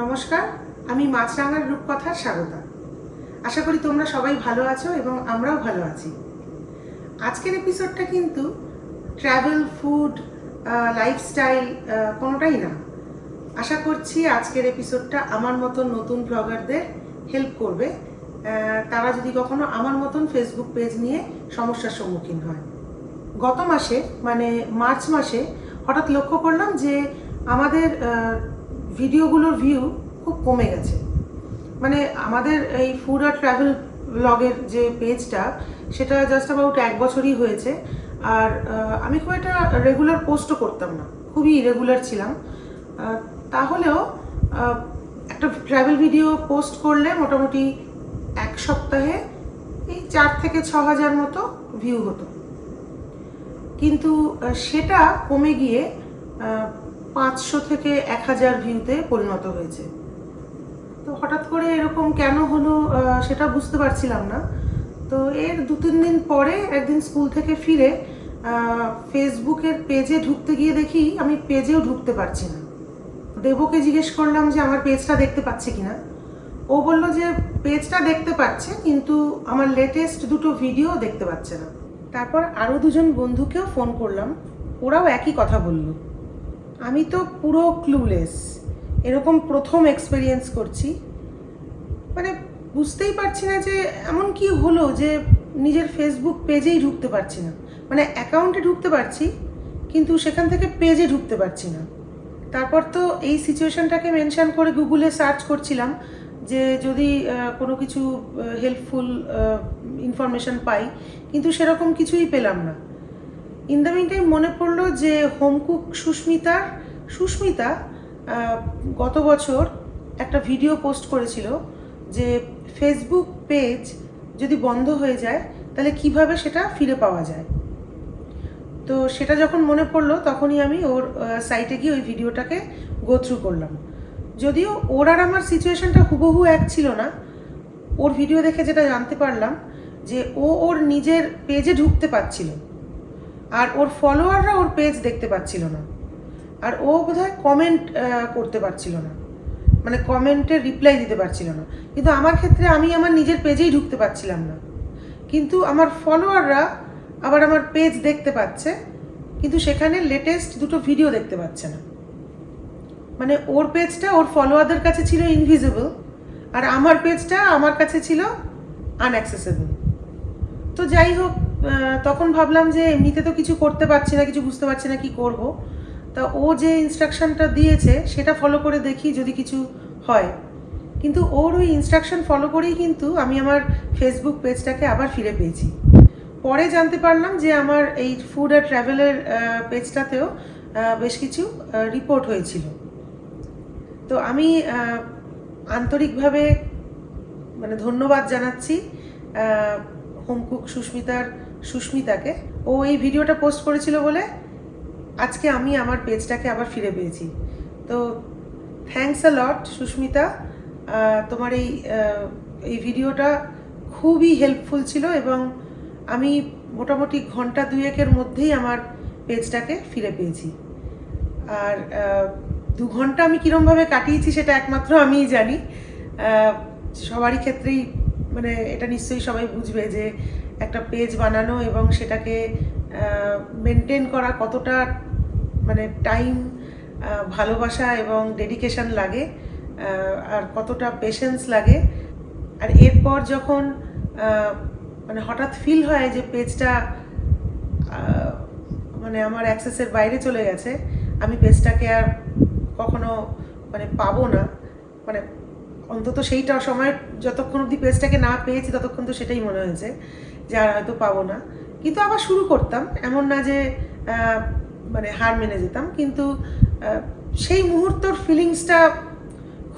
নমস্কার, আমি মাছরাঙার রূপকথার স্বাগতা আশা করি তোমরা সবাই ভালো আছো এবং আমরাও ভালো আছি। আজকের এপিসোডটা কিন্তু ট্রাভেল ফুড লাইফস্টাইল কোনোটাই না। আশা করছি আজকের এপিসোডটা আমার মতন নতুন ব্লগারদের হেল্প করবে। তারা যদি কখনো আমার মতন ফেসবুক পেজ নিয়ে সমস্যার সম্মুখীন হয়। গত মাসে মানে মার্চ মাসে হঠাৎ লক্ষ্য করলাম যে আমাদের ভিডিওগুলোর ভিউ খুব কমে গেছে। মানে আমাদের এই ফুড আর ট্রাভেল ব্লগের যে পেজটা সেটা জাস্ট অ্যাবাউট এক বছরই হয়েছে। আর আমি খুব একটা রেগুলার পোস্টও করতাম না। খুবই ইরেগুলার ছিলাম। তাহলেও একটা ট্রাভেল ভিডিও পোস্ট করলে মোটামুটি এক সপ্তাহে এই চার থেকে ছ হাজার মতো ভিউ হতো। কিন্তু সেটা কমে গিয়ে পাঁচশো থেকে এক হাজার ভিউতে পরিণত হয়েছে। তো হঠাৎ করে এরকম কেন হলো সেটা বুঝতে পারছিলাম না। তো এর দু তিন দিন পরে একদিন স্কুল থেকে ফিরে ফেসবুকের পেজে ঢুকতে গিয়ে দেখি আমি পেজেও ঢুকতে পারছি না। দেবকে জিজ্ঞেস করলাম যে, আমার পেজটা দেখতে পাচ্ছে কিনা? ও বলল যে, পেজটা দেখতে পাচ্ছে, কিন্তু আমার লেটেস্ট দুটো ভিডিও দেখতে পাচ্ছে না। তারপর আরও দুজন বন্ধুকেও ফোন করলাম, ওরাও একই কথা বলল। আমি তো পুরো ক্লুলেস এরকম প্রথম এক্সপেরিয়েন্স করছি। মানে বুঝতেই পারছি না যে এমন কি হলো যে নিজের ফেসবুক পেজেই ঢুকতে পারছি না। মানে অ্যাকাউন্টে ঢুকতে পারছি, কিন্তু সেখান থেকে পেজে ঢুকতে পারছি না। তারপর তো এই সিচুয়েশনটাকে মেনশান করে গুগলে সার্চ করছিলাম যে যদি কোনো কিছু হেল্পফুল ইনফরমেশন পাই, কিন্তু সেরকম কিছুই পেলাম না। ইন দ্য মিন টাইম মনে পড়ল যে হোমকুক সুস্মিতার সুস্মিতা গত বছর একটা ভিডিও পোস্ট করেছিল যে ফেসবুক পেজ যদি বন্ধ হয়ে যায়, তাহলে কীভাবে সেটা ফিরে পাওয়া যায়? তো সেটা যখন মনে পড়ল, তখনই আমি ওর সাইটে গিয়ে ওই ভিডিওটাকে গো থ্রু করলাম। যদিও ওর আর আমার সিচুয়েশনটা হুবহু এক ছিল না, ওর ভিডিও দেখে যেটা জানতে পারলাম যে ও ওর নিজের পেজে ঢুকতে পারছিল। আর ওর ফলোয়াররা ওর পেজ দেখতে পাচ্ছিল না। আর ও বোধহয় কমেন্ট করতে পারছিল না। মানে কমেন্টের রিপ্লাই দিতে পারছিল না। কিন্তু আমার ক্ষেত্রে আমি আমার নিজের পেজেই ঢুকতে পারছিলাম না। কিন্তু আমার ফলোয়াররা আবার আমার পেজ দেখতে পাচ্ছে, কিন্তু সেখানে লেটেস্ট দুটো ভিডিও দেখতে পাচ্ছে না। মানে ওর পেজটা ওর ফলোয়ারদের কাছে ছিল ইনভিজিবল আর আমার পেজটা আমার কাছে ছিল আনঅ্যাক্সেসেবল তো যাই হোক তখন ভাবলাম যে এমনিতে তো কিছু করতে পারছি না, কিছু বুঝতে পারছি না কি করব। তা ও যে ইনস্ট্রাকশনটা দিয়েছে, সেটা ফলো করে দেখি যদি কিছু হয়। কিন্তু ওর ওই ইনস্ট্রাকশন ফলো করেই কিন্তু আমি আমার ফেসবুক পেজটাকে আবার ফিরে পেয়েছি। পরে জানতে পারলাম যে আমার এই ফুড আর ট্রাভেলের পেজটাতেও বেশ কিছু রিপোর্ট হয়েছিল। তো আমি আন্তরিকভাবে মানে ধন্যবাদ জানাচ্ছি হোমকুক সুস্মিতার সুস্মিতাকে। ও এই ভিডিওটা পোস্ট করেছিল বলে আজকে আমি আমার পেজটাকে আবার ফিরে পেয়েছি। তো থ্যাঙ্কস আ লট সুস্মিতা। তোমার এই এই ভিডিওটা খুবই হেল্পফুল ছিল এবং আমি মোটামুটি ঘণ্টা দুয়েকের মধ্যেই আমার পেজটাকে ফিরে পেয়েছি। আর দু ঘণ্টা আমি কীরমভাবে কাটিয়েছি সেটা একমাত্র আমিই জানি। সবারই ক্ষেত্রেই মানে এটা নিশ্চয়ই সবাই বুঝবে যে একটা পেজ বানানো এবং সেটাকে মেনটেন করা কতটা মানে টাইম ভালোবাসা এবং ডেডিকেশন লাগে আর কতটা পেশেন্স লাগে। আর এরপর যখন মানে হঠাৎ ফিল হয় যে পেজটা মানে আমার অ্যাক্সেসের বাইরে চলে গেছে, আমি পেজটাকে আর কখনো মানে পাবো না। মানে অন্তত সেইটা সময়, যতক্ষণ অবধি পেজটাকে না পেয়েছি, ততক্ষণ তো সেটাই মনে হয়েছে। যে আর হয়তো পাবো না। কিন্তু আবার শুরু করতাম। এমন না যে মানে হার মেনে যেতাম। কিন্তু সেই মুহূর্তর ফিলিংসটা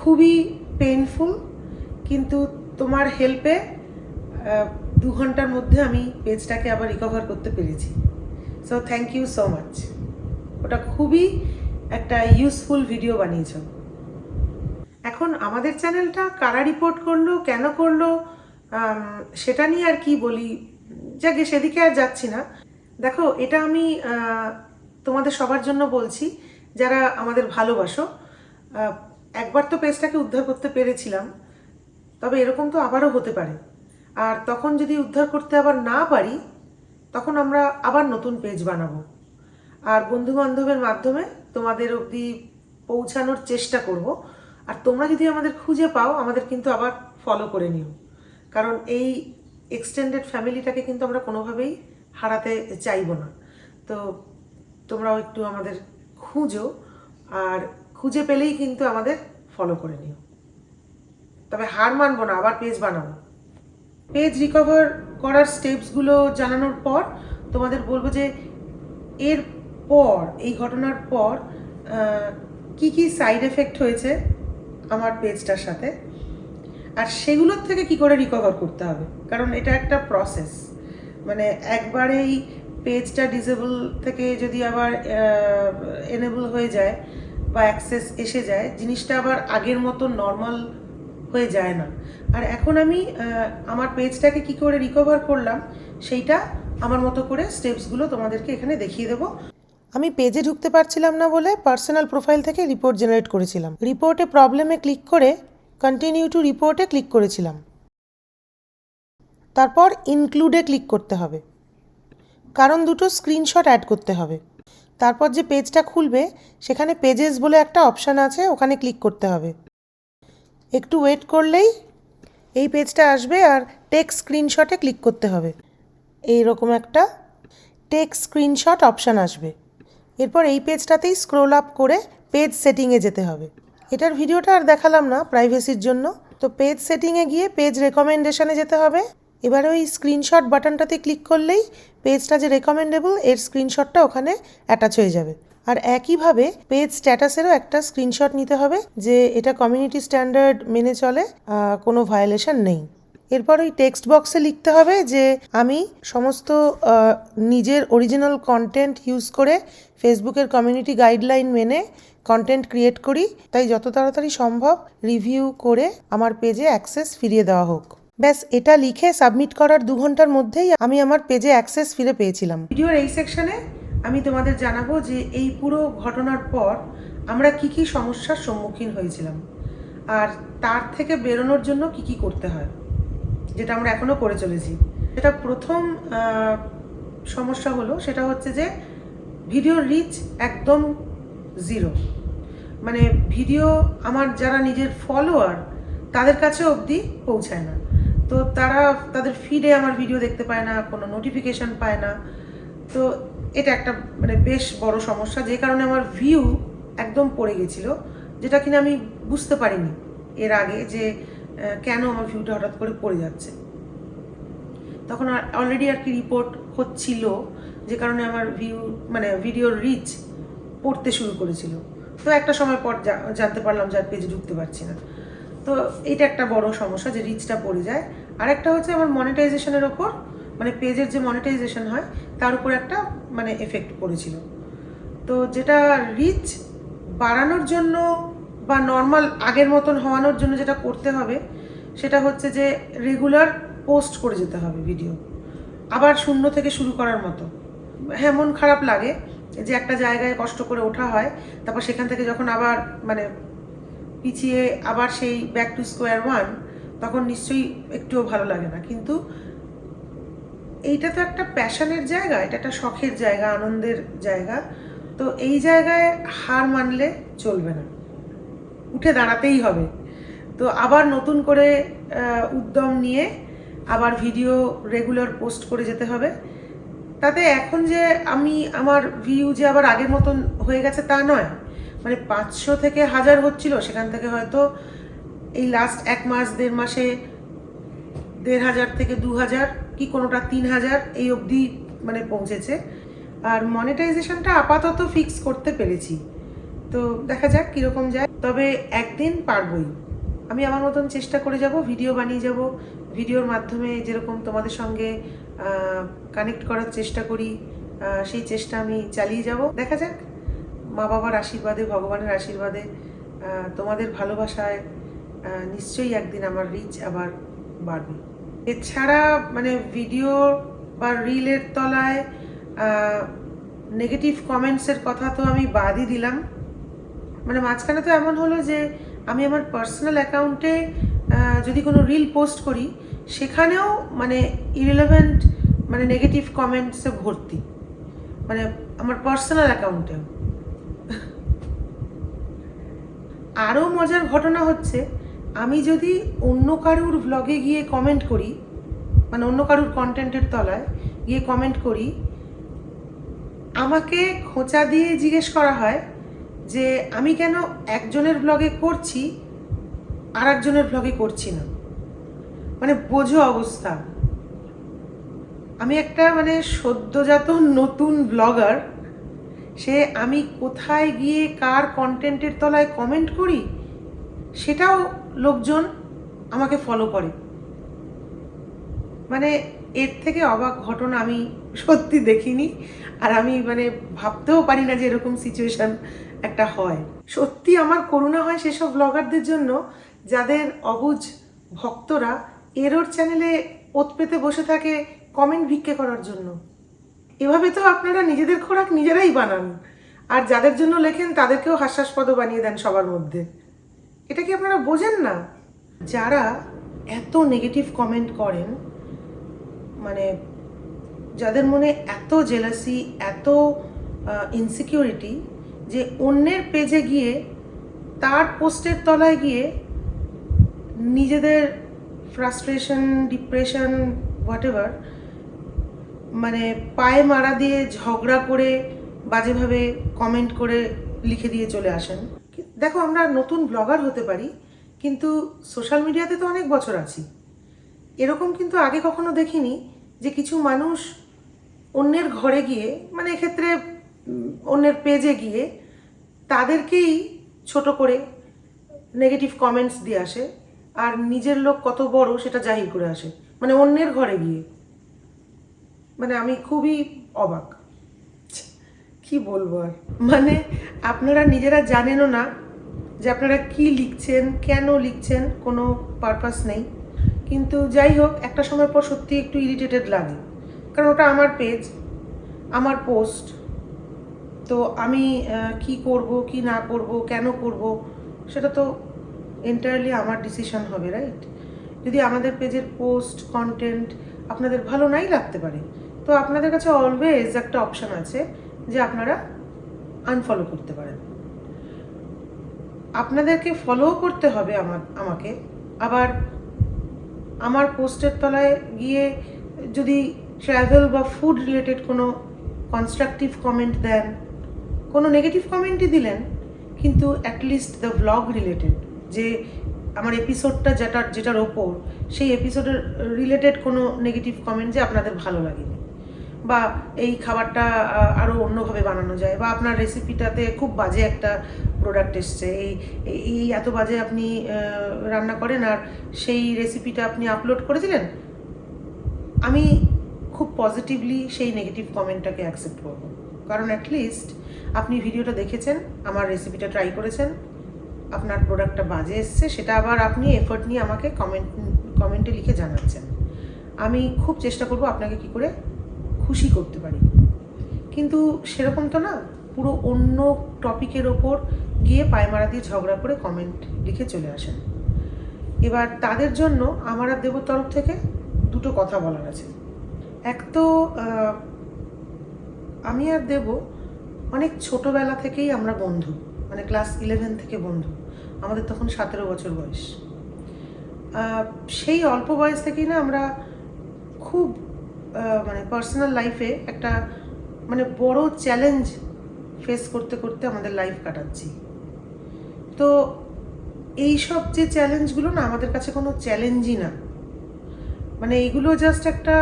খুবই পেইনফুল কিন্তু তোমার হেল্পে দু ঘণ্টার মধ্যে আমি পেজটাকে আবার রিকভার করতে পেরেছি। So thank you so much ওটা খুবই একটা ইউজফুল ভিডিও বানিয়েছ। এখন আমাদের চ্যানেলটা কারা রিপোর্ট করল, কেন করল সেটা নিয়ে আর কি বলি? যাকে সেদিকে আর যাচ্ছি না। দেখো, এটা আমি তোমাদের সবার জন্য বলছি, যারা আমাদের ভালোবাসো একবার তো পেজটাকে উদ্ধার করতে পেরেছিলাম, তবে এরকম তো আবারও হতে পারে। আর তখন যদি উদ্ধার করতে আবার না পারি, তখন আমরা আবার নতুন পেজ বানাবো। আর বন্ধু বান্ধবের মাধ্যমে তোমাদের অবধি পৌঁছানোর চেষ্টা করব। আর তোমরা যদি আমাদের খুঁজে পাও, আমাদের কিন্তু আবার ফলো করে নিও। কারণ এই এক্সটেন্ডেড ফ্যামিলিটাকে কিন্তু আমরা কোনোভাবেই হারাতে চাইব না। তো তোমরাও একটু আমাদের খুঁজো আর খুঁজে পেলেই কিন্তু আমাদের ফলো করে নিও। তবে হার মানবো না, আবার পেজ বানাবো। পেজ রিকভার করার স্টেপসগুলো জানানোর পর তোমাদের বলব যে এর পর, এই ঘটনার পর কি কি সাইড এফেক্ট হয়েছে আমার পেজটার সাথে? আর সেগুলোর থেকে কি করে রিকভার করতে হবে? কারণ এটা একটা প্রসেস মানে একবারেই পেজটা ডিসেবল থেকে যদি আবার এনেবল হয়ে যায় বা অ্যাক্সেস এসে যায়, জিনিসটা আবার আগের মতো নর্মাল হয়ে যায় না। আর এখন আমি আমার পেজটাকে কি করে রিকভার করলাম, সেইটা আমার মতো করে স্টেপসগুলো তোমাদেরকে এখানে দেখিয়ে দেবো। আমি পেজে ঢুকতে পারছিলাম না বলে পার্সোনাল প্রোফাইল থেকে রিপোর্ট জেনারেট করেছিলাম। রিপোর্টে প্রবলেমে ক্লিক করে কন্টিনিউ টু রিপোর্টে ক্লিক করেছিলাম। তারপর ইনক্লুডে ক্লিক করতে হবে। কারণ দুটো স্ক্রিনশট অ্যাড করতে হবে। তারপর যে পেজটা খুলবে, সেখানে পেজেস বলে একটা অপশান আছে, ওখানে ক্লিক করতে হবে। একটু ওয়েট করলেই এই পেজটা আসবে আর টেক স্ক্রিনশটে ক্লিক করতে হবে। এই রকম একটা টেক স্ক্রিনশট অপশান আসবে। এরপর এই পেজটাতেই স্ক্রোল আপ করে পেজ সেটিংয়ে যেতে হবে। এটার ভিডিওটা আর দেখালাম না প্রাইভেসির জন্য। তো পেজ সেটিংয়ে গিয়ে পেজ রেকমেন্ডেশনে যেতে হবে। এবারে ওই স্ক্রিনশট বাটনটাতে ক্লিক করলেই পেজটা যে রেকমেন্ডেবল এর স্ক্রিনশটটা ওখানে অ্যাটাচ হয়ে যাবে। আর একইভাবে পেজ স্ট্যাটাসেরও একটা স্ক্রিনশট নিতে হবে যে এটা কমিউনিটি স্ট্যান্ডার্ড মেনে চলে কোনো ভায়োলেশন নেই। এরপর ওই টেক্সট বক্সে লিখতে হবে যে আমি সমস্ত নিজের অরিজিনাল কন্টেন্ট ইউজ করে ফেসবুকের কমিউনিটি গাইডলাইন মেনে কন্টেন্ট ক্রিয়েট করি, তাই যত তাড়াতাড়ি সম্ভব রিভিউ করে আমার পেজে অ্যাক্সেস ফিরিয়ে দেওয়া হোক। ব্যাস, এটা লিখে সাবমিট করার দু ঘণ্টার মধ্যেই আমি আমার পেজে অ্যাক্সেস ফিরে পেয়েছিলাম। ভিডিওর এই সেকশনে আমি তোমাদের জানাব যে এই পুরো ঘটনার পর আমরা কি কি সমস্যার সম্মুখীন হয়েছিলাম, আর তার থেকে বেরোনোর জন্য কি কি করতে হয়, যেটা আমরা এখনও করে চলেছি। এটা প্রথম সমস্যা হলো, সেটা হচ্ছে যে ভিডিও রিচ একদম জিরো মানে ভিডিও আমার যারা নিজের ফলোয়ার তাদের কাছে অবধি পৌঁছায় না। তো তারা তাদের ফিডে আমার ভিডিও দেখতে পায় না, কোনো নোটিফিকেশন পায় না। তো এটা একটা মানে বেশ বড় সমস্যা, যে কারণে আমার ভিউ একদম পড়ে গেছিল, যেটা কিনা আমি বুঝতে পারিনি এর আগে যে কেন আমার ভিউটা হঠাৎ করে পড়ে যাচ্ছে। তখন অলরেডি আর কি রিপোর্ট হচ্ছিল, যে কারণে আমার ভিউ মানে ভিডিওর রিচ পড়তে শুরু করেছিল। তো একটা সময় পর জানতে পারলাম যে আর পেজে ঢুকতে পারছি না। তো এটা একটা বড় সমস্যা যে রিচটা পড়ে যায়। আর একটা হচ্ছে আমার মনিটাইজেশনের ওপর মানে পেজের যে মনিটাইজেশন হয়, তার উপর একটা মানে এফেক্ট পড়েছিল। তো যেটা রিচ বাড়ানোর জন্য বা নর্মাল আগের মতন হওয়ানোর জন্য যেটা করতে হবে, সেটা হচ্ছে যে রেগুলার পোস্ট করে যেতে হবে ভিডিও আবার শূন্য থেকে শুরু করার মতো। হ্যাঁ মন খারাপ লাগে যে একটা জায়গায় কষ্ট করে ওঠা হয়, তারপর সেখান থেকে যখন আবার মানে পিছিয়ে আবার সেই ব্যাক টু স্কোয়ার ওয়ান তখন নিশ্চয়ই একটুও ভালো লাগে না। কিন্তু এইটা তো একটা প্যাশনের জায়গা, এটা একটা শখের জায়গা, আনন্দের জায়গা। তো এই জায়গায় হার মানলে চলবে না। উঠে দাঁড়াতেই হবে। তো আবার নতুন করে উদ্যম নিয়ে আবার ভিডিও রেগুলার পোস্ট করে যেতে হবে। তাতে এখন যে আমি আমার ভিউ যে আবার আগের মতন হয়ে গেছে তা নয়। মানে পাঁচশো থেকে হাজার হচ্ছিল, সেখান থেকে হয়তো এই লাস্ট এক মাস, দেড় মাসে দেড় হাজার থেকে দু হাজার, কি কোনোটা তিন হাজার এই অবধি মানে পৌঁছেছে। আর মনিটাইজেশনটা আপাতত ফিক্স করতে পেরেছি। তো দেখা যাক কীরকম যায়। তবে একদিন পারবই। আমি আমার মতন চেষ্টা করে যাব ভিডিও বানিয়ে যাব। ভিডিওর মাধ্যমে যেরকম তোমাদের সঙ্গে কানেক্ট করার চেষ্টা করি। সেই চেষ্টা আমি চালিয়ে যাব। দেখা যাক, মা বাবার আশীর্বাদে, ভগবানের আশীর্বাদে তোমাদের ভালোবাসায় নিশ্চয়ই একদিন আমার রিচ আবার বাড়বে। এছাড়া মানে ভিডিও বা রিলের তলায় নেগেটিভ কমেন্টসের কথা তো আমি বাদই দিলাম। মানে মাঝখানে তো এমন হলো যে, আমি আমার পার্সোনাল অ্যাকাউন্টে যদি কোনো রিল পোস্ট করি সেখানেও মানে ইরিলেভেন্ট মানে নেগেটিভ কমেন্টসে ভর্তি। মানে আমার পার্সোনাল অ্যাকাউন্টেও আরও মজার ঘটনা হচ্ছে, আমি যদি অন্য কারুর ব্লগে গিয়ে কমেন্ট করি মানে অন্য কারুর কন্টেন্টের তলায় গিয়ে কমেন্ট করি, আমাকে খোঁচা দিয়ে জিজ্ঞেস করা হয় যে, আমি কেন একজনের ব্লগে করছি আর একজনের ব্লগে করছি না? মানে বোঝো অবস্থা। আমি একটা মানে সদ্যজাত নতুন ব্লগার সে আমি কোথায় গিয়ে কার কন্টেন্টের তলায় কমেন্ট করি, সেটাও লোকজন আমাকে ফলো করে। মানে এর থেকে অবাক ঘটনা আমি সত্যি দেখিনি, আর আমি মানে ভাবতেও পারি না যে এরকম সিচুয়েশন একটা হয়। সত্যি আমার করুণা হয় সেসব ব্লগারদের জন্য, যাদের অবুঝ ভক্তরা এরোর চ্যানেলে ওত পেতে বসে থাকে কমেন্ট ভিক্ষে করার জন্য। এভাবে তো আপনারা নিজেদের খোরাক নিজেরাই বানান। আর যাদের জন্য লেখেন, তাদেরকেও হাস্যাস্পদ বানিয়ে দেন সবার মধ্যে। এটা কি আপনারা বোঝেন না? যারা এত নেগেটিভ কমেন্ট করেন মানে যাদের মনে এত জেলাসি এত ইনসিকিউরিটি যে অন্যের পেজে গিয়ে, তার পোস্টের তলায় গিয়ে নিজেদের ফ্রাস্ট্রেশন ডিপ্রেশন হোয়াট এভার মানে পায়ে মারা দিয়ে ঝগড়া করে বাজেভাবে কমেন্ট করে লিখে দিয়ে চলে আসেন। দেখো, আমরা নতুন ব্লগার হতে পারি, কিন্তু সোশ্যাল মিডিয়াতে তো অনেক বছর আছি। এরকম কিন্তু আগে কখনো দেখিনি যে কিছু মানুষ অন্যের ঘরে গিয়ে মানে এক্ষেত্রে অন্যের পেজে গিয়ে তাদেরকেই ছোট করে নেগেটিভ কমেন্টস দিয়ে আসে। আর নিজের লোক কত বড় সেটা জাহির করে আসে। মানে অন্যের ঘরে গিয়ে। মানে আমি খুবই অবাক। কি বলব আর? মানে আপনারা নিজেরা জানেনও না যে আপনারা কি লিখছেন, কেন লিখছেন, কোনো পারপাস নেই। কিন্তু যাই হোক, একটা সময় পর সত্যি একটু ইরিটেটেড লাগে। কারণ ওটা আমার পেজ আমার পোস্ট তো আমি কি করব, কি না করব, কেন করব, সেটা তো এন্টায়ারলি আমার ডিসিশন হবে রাইট যদি আমাদের পেজের পোস্ট কন্টেন্ট আপনাদের ভালো নাই লাগতে পারে, তো আপনাদের কাছে অলওয়েজ একটা অপশন আছে যে আপনারা আনফলো করতে পারেন। আপনাদেরকে ফলো করতে হবে আমার, আমাকে। আবার আমার পোস্টের তলায় গিয়ে যদি ট্রাভেল বা ফুড রিলেটেড কোনো কনস্ট্রাকটিভ কমেন্ট দেন, কোনো নেগেটিভ কমেন্টই দিলেন, কিন্তু অ্যাটলিস্ট দ্য ব্লগ রিলেটেড যে আমার এপিসোডটা যেটা যেটার ওপর, সেই এপিসোডের রিলেটেড কোনো নেগেটিভ কমেন্ট যে আপনাদের ভালো লাগেনি। বা এই খাবারটা আরও অন্যভাবে বানানো যায়, বা আপনার রেসিপিটাতে খুব বাজে একটা প্রোডাক্ট এসছে। এই, এই- এত বাজে আপনি রান্না করেন আর সেই রেসিপিটা আপনি আপলোড করেছিলেন? আমি খুব পজিটিভলি সেই নেগেটিভ কমেন্টটাকে অ্যাকসেপ্ট করব। কারণ অ্যাটলিস্ট আপনি ভিডিওটা দেখেছেন, আমার রেসিপিটা ট্রাই করেছেন আপনার প্রোডাক্টটা বাজে এসছে, সেটা আবার আপনি এফোর্ট নিয়ে আমাকে কমেন্ট কমেন্টে লিখে জানাচ্ছেন। আমি খুব চেষ্টা করব আপনাকে কি করে খুশি করতে পারি। কিন্তু সেরকম তো না, পুরো অন্য টপিকের ওপর গিয়ে পায়মারা দিয়ে ঝগড়া করে কমেন্ট লিখে চলে আসেন। এবার তাদের জন্য আমার আর দেবর তরফ থেকে দুটো কথা বলার আছে। এক তো আমি আর দেব অনেক ছোটবেলা থেকেই আমরা বন্ধু। মানে ক্লাস ইলেভেন থেকে বন্ধু। আমাদের তখন সতেরো বছর বয়স। সেই অল্প বয়স থেকেই না আমরা খুব মানে পার্সোনাল লাইফে একটা মানে বড় চ্যালেঞ্জ ফেস করতে করতে আমাদের লাইফ কাটাচ্ছি। তো এই সব যে চ্যালেঞ্জগুলো না আমাদের কাছে কোনো চ্যালেঞ্জই না। মানে এইগুলো জাস্ট একটা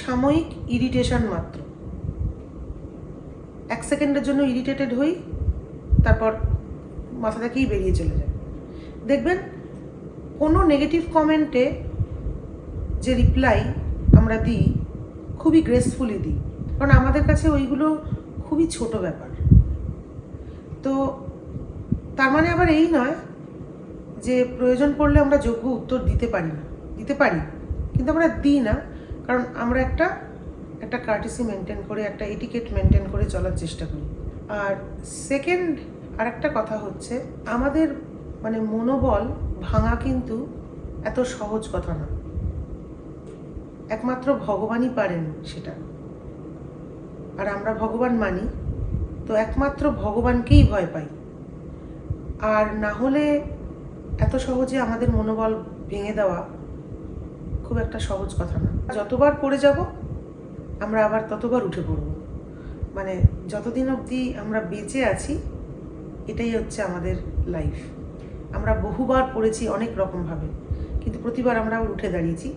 সাময়িক ইরিটেশন মাত্র। এক সেকেন্ডের জন্য ইরিটেটেড হই তারপর মাথা থেকেই বেরিয়ে চলে যায়। দেখবেন, কোনো নেগেটিভ কমেন্টে যে রিপ্লাই আমরা দিই, খুবই গ্রেসফুলি দিই। কারণ আমাদের কাছে ওইগুলো খুবই ছোট ব্যাপার। তো তার মানে আবার এই নয় যে প্রয়োজন পড়লে আমরা যোগ্য উত্তর দিতে পারি না। দিতে পারি, কিন্তু আমরা দিই না। কারণ আমরা একটা একটা কার্টিসি মেনটেন করে, একটা এটিকেট মেনটেন করে চলার চেষ্টা করি। আর সেকেন্ড আর একটা কথা হচ্ছে, আমাদের মানে মনোবল ভাঙা কিন্তু এত সহজ কথা না। একমাত্র ভগবানই পারেন সেটা। আর আমরা ভগবান মানি, তো একমাত্র ভগবানকেই ভয় পাই। আর না হলে এত সহজে আমাদের মনোবল ভেঙে দেওয়া খুব একটা সহজ কথা না। যতবার পড়ে যাব, আমরা আবার ততবার উঠে পড়ব। মানে যতদিন অবধি আমরা বেঁচে আছি এটাই হচ্ছে আমাদের লাইফ আমরা বহুবার পড়েছি অনেক রকমভাবে, কিন্তু প্রতিবার আমরা উঠে দাঁড়িয়েছি।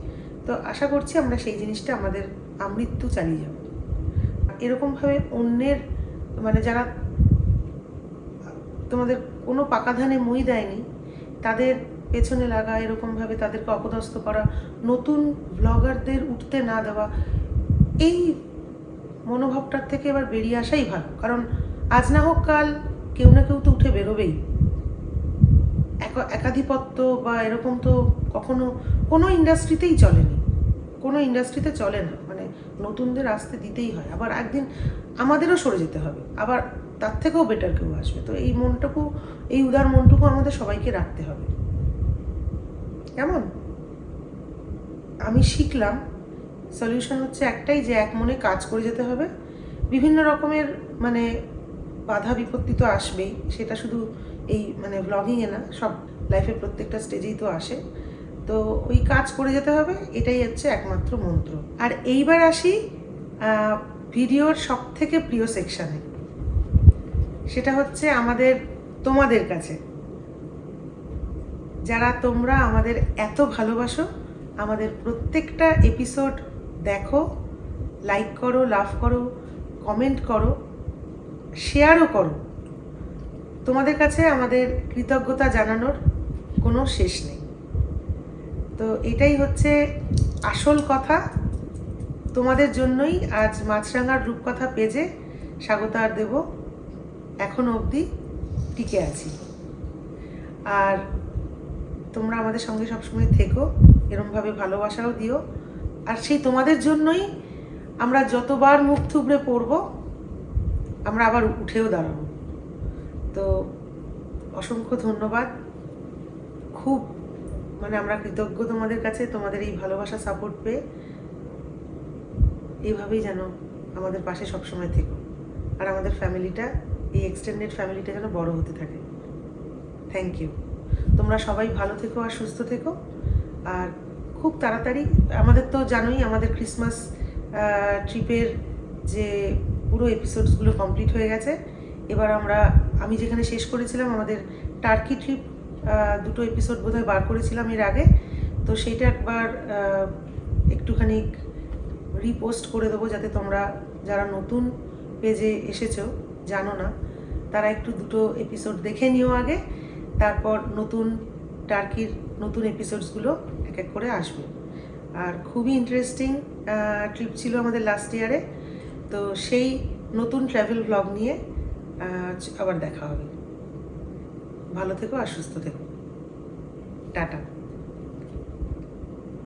তো আশা করছি আমরা সেই জিনিসটা আমাদের আমৃত্যু চালিয়ে যাব। এরকমভাবে অন্যের মানে যারা তোমাদের কোনো পাকা ধানে মই দেয়নি, তাদের পেছনে লাগা এরকমভাবে তাদেরকে অপদস্থ করা, নতুন ব্লগারদের উঠতে না দেওয়া, এই মনোভাবটার থেকে এবার বেরিয়ে আসাই ভালো। কারণ আজ না হোক কাল কেউ না কেউ তো উঠে বেরোবেই। এক- একাধিপত্য বা এরকম তো কখনো, কোনো ইন্ডাস্ট্রিতেই চলেনি। কোনো ইন্ডাস্ট্রিতে চলে না। মানে নতুনদের আসতে দিতেই হয়। আবার একদিন আমাদেরও সরে যেতে হবে। আবার তার থেকেও বেটার কেউ আসবে। তো এই মনটুকু, এই উদার মনটুকু আমাদের সবাইকে রাখতে হবে। কেমন? আমি শিখলাম। সলিউশন হচ্ছে একটাই যে এক মনে কাজ করে যেতে হবে। বিভিন্ন রকমের মানে বাধা বিপত্তি তো আসবেই, সেটা শুধু এই মানে ব্লগিংয়ে না, সব লাইফের প্রত্যেকটা স্টেজেই তো আসে। তো ওই কাজ করে যেতে হবে, এটাই হচ্ছে একমাত্র মন্ত্র। আর এইবার আসি ভিডিওর সব থেকে প্রিয় সেকশানে সেটা হচ্ছে আমাদের, তোমাদের কাছে। যারা তোমরা আমাদের এত ভালোবাসো, আমাদের প্রত্যেকটা এপিসোড দেখো লাইক করো লাভ করো কমেন্ট করো শেয়ারও করো। তোমাদের কাছে আমাদের কৃতজ্ঞতা জানানোর কোনো শেষ নেই। তো এটাই হচ্ছে আসল কথা। তোমাদের জন্যই আজ মাছরাঙার রূপকথা পেজে স্বাগত আর দেব। এখনও অবধি টিকে আছি। আর তোমরা আমাদের সঙ্গে সবসময় থেকো, এরমভাবে ভালোবাসাও দিও। আর সেই তোমাদের জন্যই আমরা যতবার মুখ থুবড়ে পড়ব আমরা আবার উঠেও দাঁড়াবো। তো অসংখ্য ধন্যবাদ। খুব মানে আমরা কৃতজ্ঞ তোমাদের কাছে, তোমাদের এই ভালোবাসা সাপোর্ট পেয়ে। এইভাবেই যেন আমাদের পাশে সবসময় থেকো। আর আমাদের ফ্যামিলিটা এই এক্সটেন্ডেড ফ্যামিলিটা যেন বড় হতে থাকে। থ্যাংক ইউ তোমরা সবাই ভালো থেকো আর সুস্থ থেকো। আর খুব তাড়াতাড়ি, আমাদের তো জানোই আমাদের ক্রিসমাস ট্রিপের যে পুরো এপিসোডসগুলো কমপ্লিট হয়ে গেছে। এবার আমরা, আমি যেখানে শেষ করেছিলাম, আমাদের টার্কি ট্রিপ দুটো এপিসোড বোধহয় বার করেছিলাম এর আগে। তো সেইটা একবার একটুখানি রিপোস্ট করে দেবো যাতে তোমরা যারা নতুন পেজে এসেছ, জানো না। তারা একটু দুটো এপিসোড দেখে নিও আগে, তারপর নতুন টার্কির নতুন এপিসোডসগুলো এক এক করে আসবে। আর খুবই ইন্টারেস্টিং ট্রিপ ছিল আমাদের লাস্ট ইয়ারে তো সেই নতুন ট্রাভেল ব্লগ নিয়ে আবার দেখা হবে। ভালো থেকো আর সুস্থ থেকো। টাটা।